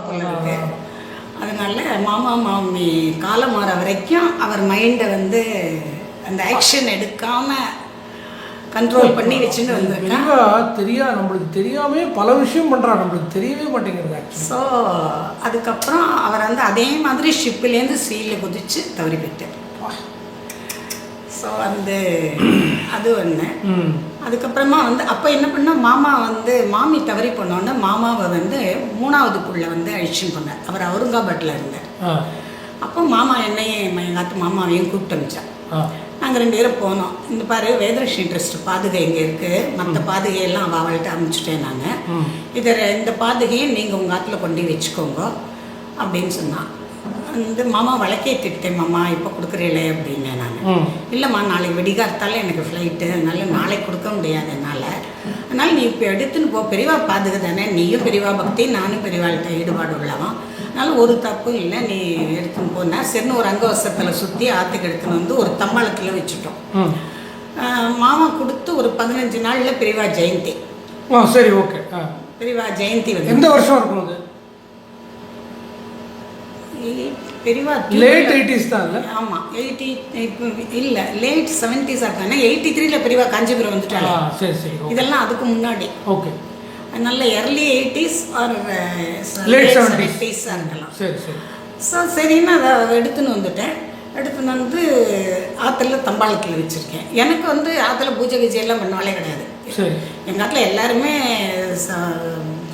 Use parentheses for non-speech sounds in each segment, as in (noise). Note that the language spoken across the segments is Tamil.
போல இருக்கு. அதனால மாமா மாமி காலம் மாற வரைக்கும் அவர் மைண்டை வந்து அந்த ஆக்ஷன் எடுக்காம கண்ட்ரோல் பண்ணி வச்சுன்னு வந்திருக்கேன் பெரியவா தெரியா நம்மளுக்கு தெரியாமே பல விஷயம் பண்றா நம்மளுக்கு தெரியவே மாட்டேங்கிறது ஸோ அதுக்கப்புறம் அவர் வந்து அதே மாதிரி ஷிப்பிலேருந்து சீலில் குதிச்சு தவறி போயிட்டார். ஸோ வந்து அது ஒன்று அதுக்கப்புறமா வந்து அப்போ என்ன பண்ணா மாமா வந்து மாமி தவறி போனோடனே மாமாவை வந்து மூணாவது புள்ள வந்து அழிச்சுன்னு போனார். அவர் அவுரங்காபாத்தில் இருந்தார். அப்போ மாமா என்னையும் எங்காத்து மாமாவையும் கூப்பிட்டு அனுப்பிச்சார் ஆ. நாங்கள் ரெண்டு பேரும் போனோம். இந்த பாரு வேதலட்சுமி ட்ரஸ்ட் பாதுகை இங்கே இருக்குது மற்ற பாதுகையெல்லாம் அவள் அவள்கிட்ட அனுப்பிச்சிட்டேன் ம். இதை இந்த பாதுகையை நீங்கள் உங்கள் ஆற்றுல கொண்டு வச்சுக்கோங்க அப்படின்னு சொன்னான். வந்து மாமா வழக்கேற்றிட்டேன் மாமா இப்போ கொடுக்குறீங்களே அப்படின்னேன் நான். இல்லைம்மா நாளைக்கு வெடிகார்த்தால எனக்கு ஃப்ளைட்டு அதனால நாளைக்கு கொடுக்க முடியாது என்னால். அதனால் நீ இப்போ எடுத்துன்னு போ. பெரியவா பாதுகை தானே. நீயும் பெரியவா பக்தி நானும் பெரியவாள்கிட்ட ஈடுபாடு உள்ளவன். அதனால் ஒரு தப்பும் இல்லை. நீ எடுத்துன்னு போனா சரின்னு ஒரு அங்கவசத்தில் சுற்றி ஆற்றுக்கு எடுத்துன்னு வந்து ஒரு தம்பாளத்தில் வச்சுட்டோம். மாமா கொடுத்து ஒரு பதினஞ்சு நாளில் பெரியவா ஜெயந்தி. சரி ஓகே. பெரியவா ஜெயந்தி வந்து. எந்த வருஷம் இருக்கும் பெரியவா லேட் எயிட்டிஸ் தான் இல்லை? ஆமாம் எயிட்டி இப்போ இல்லை லேட் செவன்டிஸாக இருக்காங்க எயிட்டி த்ரீல பெரியவா காஞ்சிபுரம் வந்துட்டாங்க சரி சரி இதெல்லாம் அதுக்கு முன்னாடி. ஓகே நல்ல early eighties or late 70s. செவன்டிஸாக இருக்கலாம். சரி சரி. ஸோ சரின்னு அதை எடுத்துன்னு வந்துட்டேன். எடுத்துன்னு வந்து ஆற்றுல தம்பாளத்தில் வச்சுருக்கேன். எனக்கு வந்து ஆற்றுல பூஜை கீஜை எல்லாம் பண்ணுவாலே கிடையாது. எங்கள் ஆற்றுல எல்லாருமே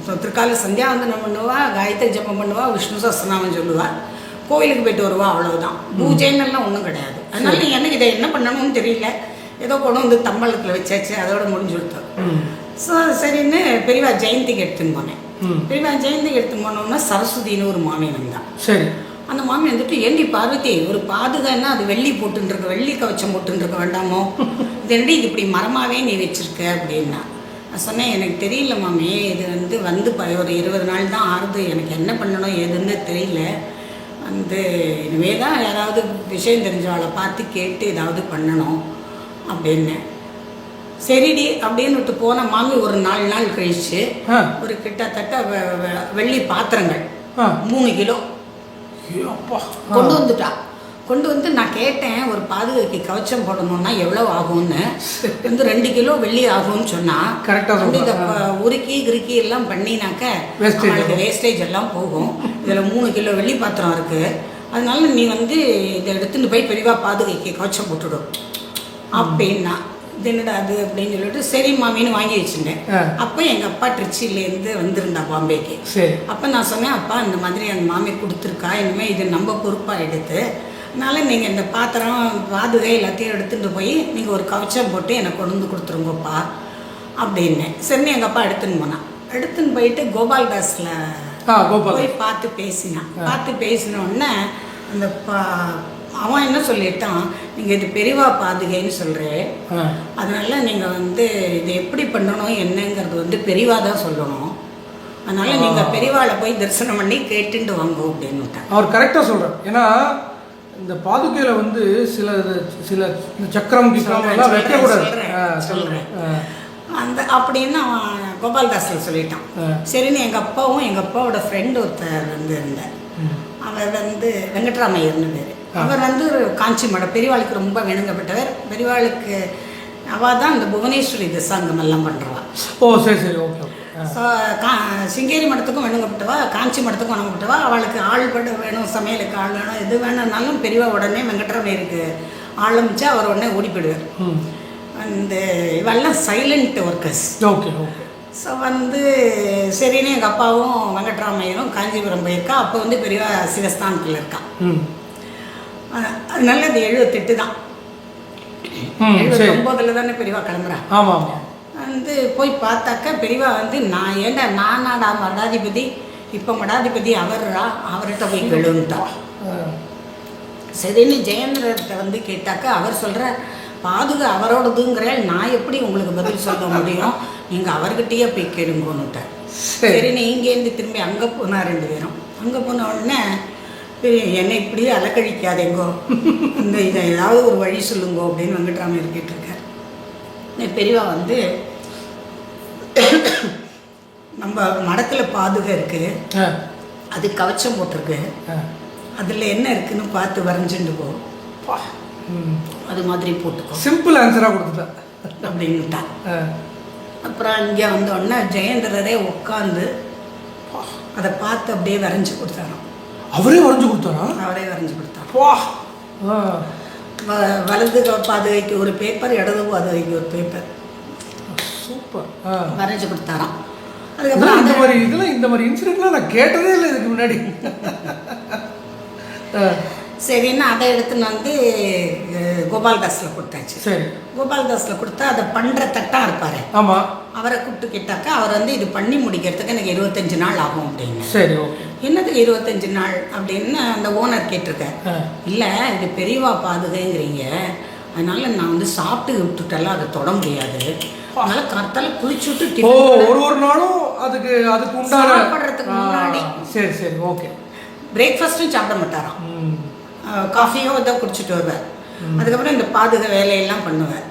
ச- திருக்கால சந்தியாவந்தனம் பண்ணுவா? காயத்ரி ஜபம் பண்ணுவா விஷ்ணு சஸ்திரநாமம் சொல்லுவா. கோயிலுக்கு போயிட்டு வருவா அவ்வளவுதான். பூஜைன்னு எல்லாம் ஒன்றும் கிடையாது. அதனால எனக்கு இதை என்ன பண்ணணும்னு தெரியல. ஏதோ கொண்டு வந்து தம்பாளத்தில் வச்சாச்சு அதோட முடிஞ்சு கொடுத்தோம். ம். ஸோ சரின்னு பெரியவா ஜெயந்திக்கு எடுத்துன்னு போனேன். பெரியவா ஜெயந்திக்கு எடுத்துன்னு போனோம்னா சரஸ்வதின்னு ஒரு மாமி வந்தான் சரி. அந்த மாமி வந்துட்டு ஏண்டி பார்வதி ஒரு பாதுகான்னா அது வெள்ளி போட்டுருக்க வெள்ளி கவச்சம் போட்டுருக்க வேண்டாமோ? இது இது இப்படி மரமாவே நீ வச்சிருக்க? அப்படின்னா. நான் சொன்னேன் எனக்கு தெரியல மாமி இது வந்து வந்து ஒரு இருபது நாள் தான் ஆறுது எனக்கு என்ன பண்ணணும் ஏதுன்னு தெரியல. வந்து இனிமே தான் யாராவது விஷயம் தெரிஞ்சவளை பார்த்து கேட்டு ஏதாவது பண்ணணும் அப்படின்னு. சரிடி அப்படின்னு விட்டு போன மாமி ஒரு நாலு நாள் கழிச்சு ஒரு கிட்டத்தட்ட வெள்ளி பாத்திரங்கள் மூணு கிலோ கொண்டு வந்துட்டா. கொண்டு வந்து நான் கேட்டேன் ஒரு பாதுகாக்கு கவச்சம் போடணும்னா எவ்வளோ ஆகும்னு. வந்து ரெண்டு கிலோ வெள்ளி ஆகும்னு சொன்னா. Correct ஆ வந்து இதை உருக்கி கிறுக்கி எல்லாம் பண்ணினாக்க அவளுக்கு வேஸ்டேஜ் எல்லாம் போகும். இதில் மூணு கிலோ வெள்ளி பாத்திரம் இருக்கு. அதனால நீ வந்து இதை எடுத்துட்டு போய் பெரியவா பாதுகைக்கு கவச்சம் போட்டுடும் அப்படின்னா என்னடா அது அப்படின்னு சொல்லிட்டு சரி மாமின்னு வாங்கி வச்சுட்டேன். அப்போ எங்கள் அப்பா ட்ரிச்சிலேருந்து வந்திருந்தா பாம்பேக்கு. அப்போ நான் சொன்னேன் அப்பா இந்த மாதிரி அந்த மாமி கொடுத்துருக்கா. இனிமேல் இது நம்ம பொறுப்பாக எடுத்து அதனால நீங்கள் இந்த பாத்திரம் பாதுகை எல்லாத்தையும் எடுத்துகிட்டு போய் நீங்கள் ஒரு கவச்சம் போட்டு எனக்கு கொண்டு வந்து கொடுத்துருங்கப்பா அப்படின்னேன் சரின்னு எங்கள் அப்பா எடுத்துன்னு போனான் எடுத்துன்னு போயிட்டு கோபால்தாஸில் போய் பார்த்து பேசினான். பார்த்து பேசின உடனே அந்த பா அவன் என்ன சொல்லிட்டான் நீங்கள் இது பெரியவா பாதுகைன்னு சொல்கிறேன் அதனால நீங்கள் வந்து இது எப்படி பண்ணணும் என்னங்கிறது வந்து பெரியவா தான் சொல்லணும். அதனால நீங்கள் பெரியவாளை போய் தரிசனம் பண்ணி கேட்டுட்டு வாங்க அப்படின்னுட்டாங்க அவர் கரெக்டாக சொல்கிறார் ஏன்னா இந்த பாதுகையில் வந்து சில சில இந்த சக்கரம் எல்லாம் வைக்கக்கூடாது. ஆ, அந்த அப்படின்னு அவன் கோபால்தாஸில் சொல்லிட்டான். சரின்னு எங்கள் அப்பாவும் எங்கள் அப்பாவோட ஃப்ரெண்டு ஒருத்தர் வந்து இருந்தார். அவர் வந்து வெங்கட்ராமையர்னு பேர். அவர் வந்து காஞ்சி மடம் பெரியவாளுக்கு ரொம்ப வேணுங்கப்பட்டவர் பெரியவாளுக்கு அவள் தான் இந்த புவனேஸ்வரி திசாங்கம் எல்லாம் பண்ணுறவா ஓ சரி சரி ஓகே ஸோ கா சிங்கேரி மடத்துக்கும் வேணுங்கப்பட்டவா காஞ்சி மடத்துக்கும் வேணுங்கப்பட்டவா அவளுக்கு ஆள் படு வேணும் சமையலுக்கு ஆள் வேணும் எது வேணும்னாலும் பெரியவா உடனே வெங்கட்ராமையருக்கு ஆரம்பிச்சு அவர் உடனே ஓடி போயிடுவார் அந்த இவெல்லாம் silent workers okay okay so வந்து சரின்னு எங்கள் அப்பாவும் வெங்கட்ராமையரும் காஞ்சிபுரம் போயிருக்கா அப்போ வந்து பெரியவா சிவஸ்தானத்தில் இருக்கா. அதனால அது எழுபத்தெட்டு தான். எழுபத்தொம்போதில் தானே பெரியவா கிளம்புறா. ஆமாம் ஆமாம். வந்து போய் பார்த்தாக்கா பெரியவா வந்து நான் ஏண்டா நானாடா மடாதிபதி? இப்போ மடாதிபதி அவர்ரா? அவர்கிட்ட போய் கேளுன்ட்டா. ஆ சரின்னு ஜெயேந்திரத்தை வந்து கேட்டாக்கா அவர் சொல்கிற பாதுகா அவரோடதுங்கிற நான் எப்படி உங்களுக்கு பதில் சொல்ல முடியும்? நீங்கள் அவர்கிட்டயே போய் கேளுங்கன்னுட்டார். சரி. சரின்னு இங்கேருந்து திரும்பி அங்கே போனா ரெண்டு பேரும். அங்கே போன உடனே "ஏய், என்னை இப்படியே அலக்கழிக்காதேங்கோ. இந்த இதை ஏதாவது ஒரு வழி சொல்லுங்கோ அப்படின்னு வெங்கட்ராமர் கேட்டிருக்கார். பெரியவா வந்து நம்ம மடத்தில் பாதுகை இருக்குது அது கவச்சம் போட்டிருக்கு. அதில் என்ன இருக்குன்னு பார்த்து வரைஞ்சுட்டு போ. அது மாதிரி போட்டுக்கோ. சிம்பிள் ஆன்சராக கொடுத்துட்டேன் அப்படின்னுட்டான் ஆ. அப்புறம் இங்கே வந்தோடனே ஜெயேந்திரரே உட்காந்து அதை பார்த்து அப்படியே வரைஞ்சி கொடுத்தாராம். அவரே வரைஞ்சு கொடுத்தாரா? அவரே வரைஞ்சி கொடுத்தாராம். வா வலது பாதுகைக்கு ஒரு பேப்பர் இடது பாதுகைக்கு ஒரு பேப்பர் சூப்பர். வரைஞ்சி கொடுத்தாராம் அதுக்கப்புறம் இந்த அந்த மாதிரி இதெல்லாம் இந்த மாதிரி இன்சிடென்ட்லாம் நான் கேட்டதே இல்லை இதுக்கு முன்னாடி. சரின்னு அதை எடுத்துன்னு வந்து கோபால்தாஸில் கொடுத்தாச்சு. சரி. கோபால்தாஸில் கொடுத்தா அதை பண்ணுற தட்டாக இருப்பார். ஆமாம் அவரை கூப்பிட்டு கேட்டாக்கா அவர் வந்து இது பண்ணி முடிக்கிறதுக்கு எனக்கு இருபத்தஞ்சு நாள் ஆகும் அப்படின்னு. சரி ஓகே. என்னதுக்கு இருபத்தஞ்சு நாள் அப்படின்னு அந்த ஓனர் கேட்டிருக்கேன் ஆ. இல்லை இது பெரியவா பாதுகைங்கிறீங்க. அதனால நான் வந்து சாப்பிட்டு விட்டுட்டெல்லாம் அதை தொட முடியாது. அதனால கத்தால குளிச்சு விட்டு ஓ ஒரு ஒரு நாளும் அதுக்கு அதுக்கு உண்டான சாப்பிட்றதுக்கு முன்னாடி. சரி சரி ஓகே. பிரேக்ஃபாஸ்ட்டும் சாப்பிட மாட்டாராம். ம். காஃபியோ இதை குடிச்சிட்டு வருவேன். அதுக்கப்புறம் இந்த பாதுகை வேலையெல்லாம் பண்ணுவேன்.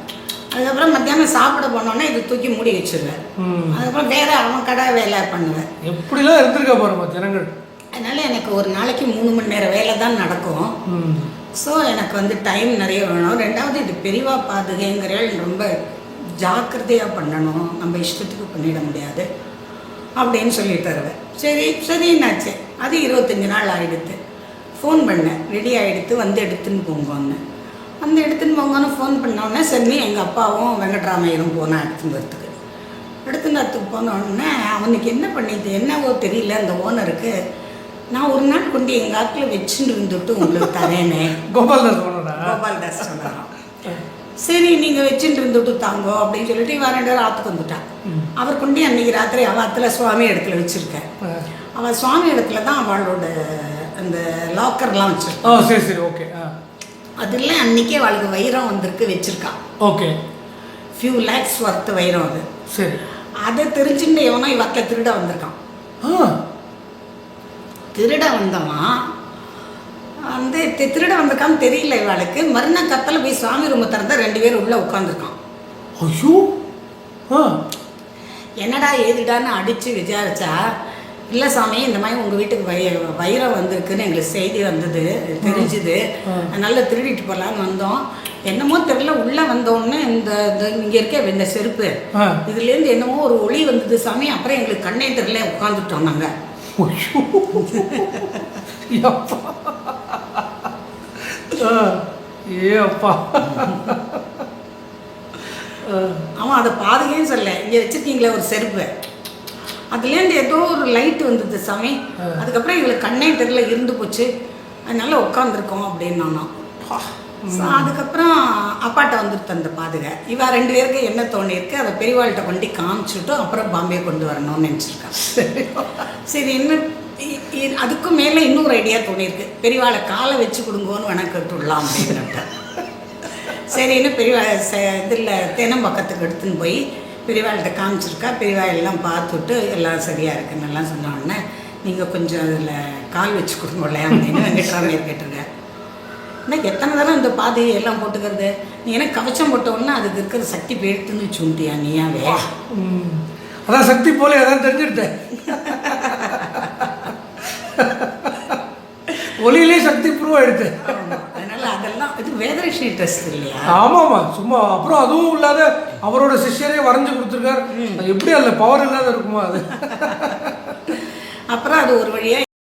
அதுக்கப்புறம் மத்தியானம் சாப்பிட போனோடனே இது தூக்கி மூடி வச்சிருவேன். ம். அதுக்கப்புறம் வேற அவன் கடை வேலை பண்ணுவேன். எப்படிலாம் இருந்திருக்கா பாருங்க ஜனங்கள். அதனால எனக்கு ஒரு நாளைக்கு மூணு மணி நேரம் வேலை தான் நடக்கும். ஸோ எனக்கு வந்து டைம் நிறைய வேணும். ரெண்டாவது இது பெரியவா பாதுகைங்கிறல் ரொம்ப ஜாக்கிரதையாக பண்ணணும். நம்ம இஷ்டத்துக்கு பண்ணிட முடியாது. அப்படின்னு சொல்லி தருவேன் சரி சரின்னாச்சு அது இருபத்தஞ்சி நாள் ஆகிடுது ஃபோன் பண்ணேன். ரெடி ஆகிடுத்து வந்து எடுத்துன்னு போங்கன்னு. வந்து எடுத்துன்னு போங்கன்னு ஃபோன் பண்ணோடனே சரி எங்கள் அப்பாவும் வெங்கட்ராமையரும் போனேன் எடுத்துன்னு வரத்துக்கு. எடுத்துன்னு வரத்துக்கு போன உடனே அவனுக்கு என்ன பண்ணிது என்னவோ தெரியல அந்த ஓனருக்கு நான் ஒரு நாள் கொண்டு எங்கள் ஆட்டில் வச்சுட்டு இருந்துட்டு உங்களுக்கு தரேனே. கோபால்தாஸ் கோபால்தாஸ் சொன்னாராம். சரி நீங்கள் வச்சுட்டு இருந்துட்டு தாங்கோ அப்படின்னு சொல்லிட்டு இவன் ரெண்டு பேரும் ஆற்றுக்கு வந்துட்டான். அவர் கொண்டு அன்னைக்கு ராத்திரி ஆற்றுல சுவாமி இடத்துல வச்சுருக்கேன். அவள் சுவாமி இடத்துல தான் அவளோட அந்த லாக்கர்லாம் வச்சிருக்கான். சரி சரி ஓகே அதில் அன்னைக்கே அவளுக்கு வைரம் வந்திருக்கு வச்சிருக்கான். ஓகே. ஃபியூ லேக்ஸ் ஒர்த்து வைரம் அது. சரி. அதை தெரிஞ்சுட்டு எவனோ இவத்தில் திருட வந்திருக்கான். திருட வந்தவன் வந்து திருட வந்திருக்கான்னு தெரியல இவளுக்கு. மறுநாள் கத்தல போய் சுவாமி ரூமை திறந்தா ரெண்டு பேரும் உள்ளே உட்காந்துருக்கான் ஐயோ! ஆ. என்னடா ஏதுடான்னு அடித்து விசாரிச்சா இல்லை சாமி இந்த மாதிரி உங்கள் வீட்டுக்கு வை வைரம் வந்திருக்குன்னு எங்களுக்கு செய்தி வந்தது தெரிஞ்சுது. அதனால திருடிட்டு போகலான்னு வந்தோம். என்னமோ தெரில உள்ளே வந்தோடனே இந்த இங்கே இருக்க இந்த செருப்பு. இதுலேருந்து என்னமோ ஒரு ஒளி வந்தது சாமி. அப்புறம் எங்களுக்கு கண்ணே தெரியல உட்காந்துட்டோம் நாங்கள் (laughs) ஏ அப்பா அவன் அதை பாதுகையும் சொல்ல இங்கே வச்சுருக்கீங்களே ஒரு செருப்பு. அதுலேருந்து ஏதோ ஒரு லைட் வந்தது சாமி. அதுக்கப்புறம் எங்களுக்கு கண்ணே தெரியல இருந்து போச்சு. அதனால உட்காந்துருக்கோம் அப்படின்னு நானும் ஸோ அதுக்கப்புறம் அப்பாட்ட வந்துட்டு அந்த பாதுகை. இவ ரெண்டு பேருக்கு என்ன தோணியிருக்கு அதை பெரியவாள்கிட்ட கொண்டு காமிச்சுட்டு அப்புறம் பாம்பே கொண்டு வரணும்னு நினச்சிருக்காங்க சரி. இ- அதுக்கும் மேலே இன்னொரு ஐடியா தோணியிருக்கு பெரியவாளை காலை வச்சு கொடுங்கோன்னு வேணா கேட்டுடலாம் அப்படின்னுட்டு சரின்னு பெரியவா இதில் தேனம்பக்கத்துக்கு எடுத்துன்னு போய் பெரியவாள்கிட்ட காமிச்சிருக்கா. பெரியவா எல்லாம் பார்த்துட்டு எல்லாம் சரியாக இருக்குன்னு எல்லாம் சொன்னோடனே நீங்கள் கொஞ்சம் அதில் கால் வச்சு கொடுங்கோல்ல அப்படின்னு வெங்கட்ராமையர் கேட்டிருக்காரு. ஆனால் எத்தனை தடவை இந்த பாதையை எல்லாம் போட்டுக்கிறது? நீ என்ன கவச்சம் போட்ட அதுக்கு இருக்கிற சக்தி போயிடுத்துன்னு வச்சுட்டியா நீயாவே ம். அதான் சக்தி போல ஏதாவது தெரிஞ்சுட்டேன் (laughs) ஒளியிலே சக்தி ப்ரூவ் ஆயிடுச்சு ஆமா. அதனால அதெல்லாம் இது வேதரிஷி டெஸ்ட் இல்லையா? ஆமாமா சும்மா அப்புறம் அதுவும் இல்லாத அவரோட சிஷ்யரே வரைஞ்சு கொடுத்துருக்காரு. எப்படி அதில் பவர் இல்லாத இருக்குமா அது. அப்புறம் அது ஒரு வழியா